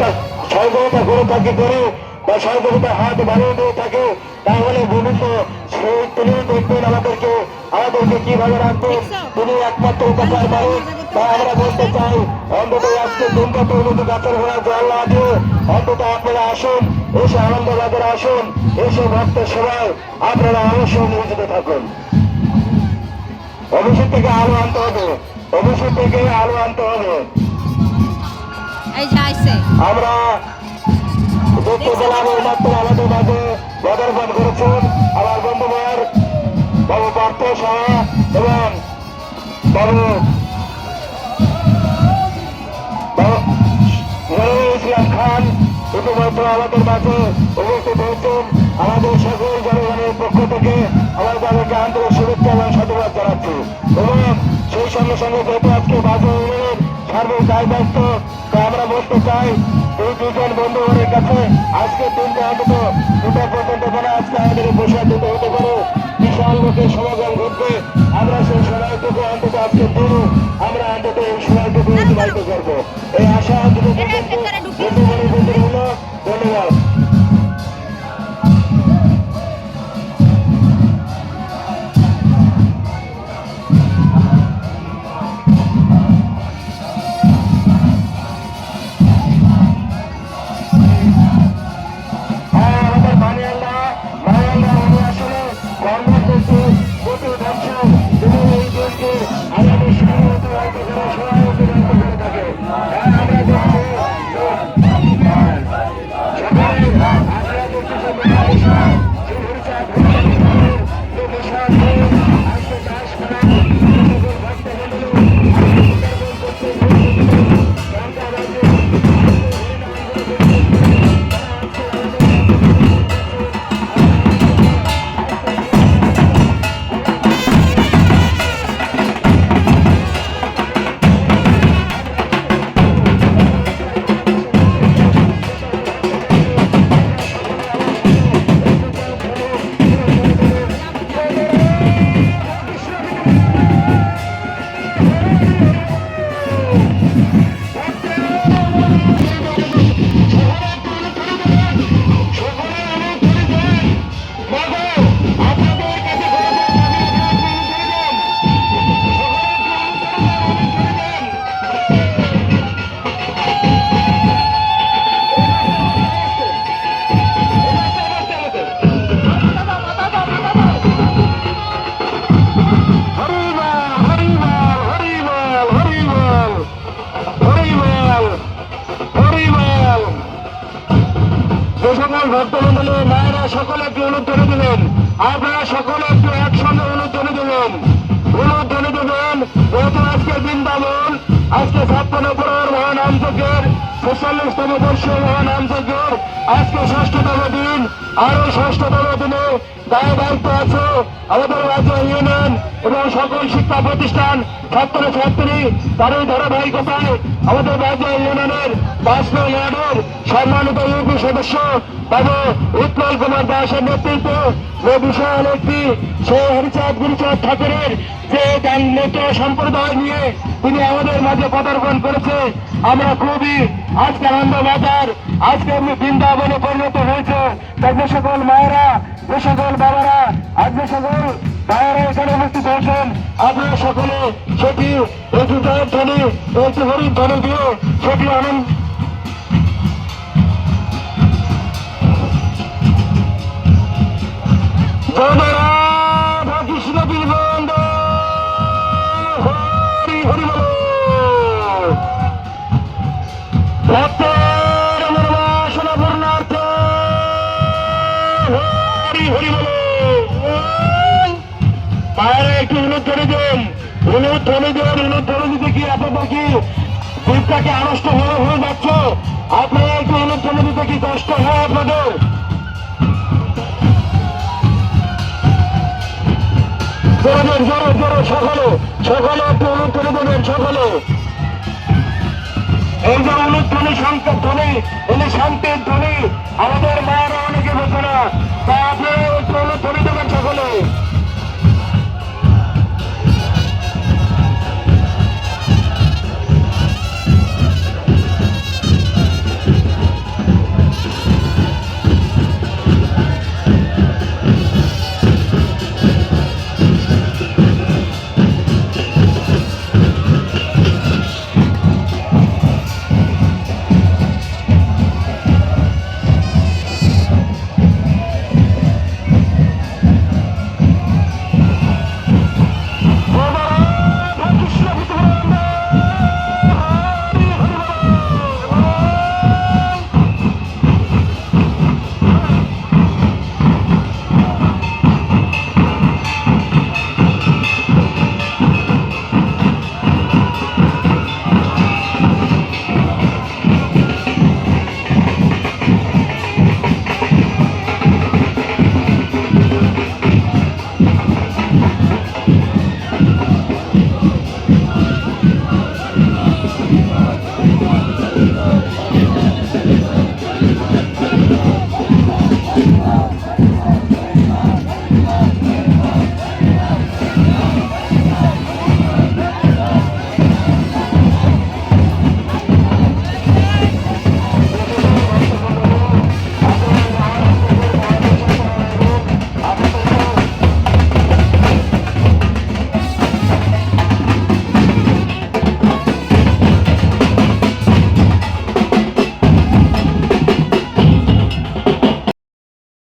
সহযোগিতা সহযোগিতা করে থাকে করে বা সহযোগিতা হাত বাড়িয়ে দিয়ে থাকে তাহলে ভূমিত সেই তিনি দেখবেন আমাদেরকে আমাদেরকে কীভাবে রাখবেন তিনি একমাত্র উপকার মানুষ তাই আমরা বলতে চাই অন্তত আজকে দিনটা তৈরি গাছের ঘোড়া জল না দিয়ে অন্তত আপনারা আসুন এসে আনন্দবাজারে আসুন এসে ভক্তের সবাই আপনারা অবশ্যই নিয়োজিত থাকুন। অভিষেক থেকে আলো আনতে হবে অভিষেক থেকে আলো আনতে হবে। এই যে আইছে। আমরা আমাদের মাঝে করেছেন আমার বন্ধুবার বাবু পার্থ সাহা এবং খান ইতিমধ্যে আমাদের মাঝে উপস্থিত হয়েছেন। কাছে আজকে তিনটা অন্তত দুটা পর্যন্ত বলা আজকে আমাদের বসে দিতে হতে পারে। বিশাল লোকের সমাগম ঘটবে। আমরা সেই সময়টুকু অন্তত আজকে দিন আমরা অন্তত এই সময়টুকু অতিবাহিত করব। এই আশা অন্তত ধন্যবাদ। অনুধ্বনি দেবেন আপনারা সকলে একটু একসঙ্গে অনুধ্বনি দেবেন অনুধ্বনি দেবেন যেহেতু আজকে বৃন্দাবন আজকে ছাপ্পান্ন পরের মহানাম যজ্ঞের ছেচল্লিশতম বর্ষ মহানাম যজ্ঞের আজকে ষষ্ঠতম দিন আরও ষষ্ঠতম দিনে দায় দায়িত্ব আছে আমাদের রাজ্য ইউনিয়ন এবং সকল শিক্ষা প্রতিষ্ঠান, ছাত্র ছাত্রী, তারই ধারাবাহিকতায় আমাদের রাজ্য ইউনিয়নের বাস্তব ওয়ার্ডের সম্মানিত ইউপি সদস্য বাবু উৎপল কুমার দাসের নেতৃত্বে যে বিশাল একটি সে হরিচাঁদ গুরুচাঁদ ঠাকুরের যে গান্বিত সম্প্রদায় নিয়ে তিনি আমাদের মাঝে পদার্পণ করেছে, আমরা খুবই আজকে আনন্দ বাজার, আজকে বৃন্দাবনে পরিণত হয়েছে। তাই যে সকল মায়েরা, যে সকল বাবারা আজ যে সকল ভাইয়েরা এখানে উপস্থিত হয়েছেন, আপনারা সকলে সেটি একটি জয়ের ধ্বনি একটি হরিণ ধ্বনি দিয়ে সেটি আনন্দ জয়রাধা কৃষ্ণ বীরবন্দ হরি একটু অনুধ্বনি দেন অনুধ্বনি দেন অনুধ্বনি দিতে কি আপনাদের কি জীবটাকে আনষ্ট হয়ে হয়ে যাচ্ছ। আপনারা একটু অনুধ্বনি দিতে কি কষ্ট হয় আপনাদের। জোরে জোরে জোরে সকলে সকলে তরু করে দেবেন সকলে। এই যে অনুধ্বনি সংখ্যা ধ্বনি অনুশান্তির ধ্বনি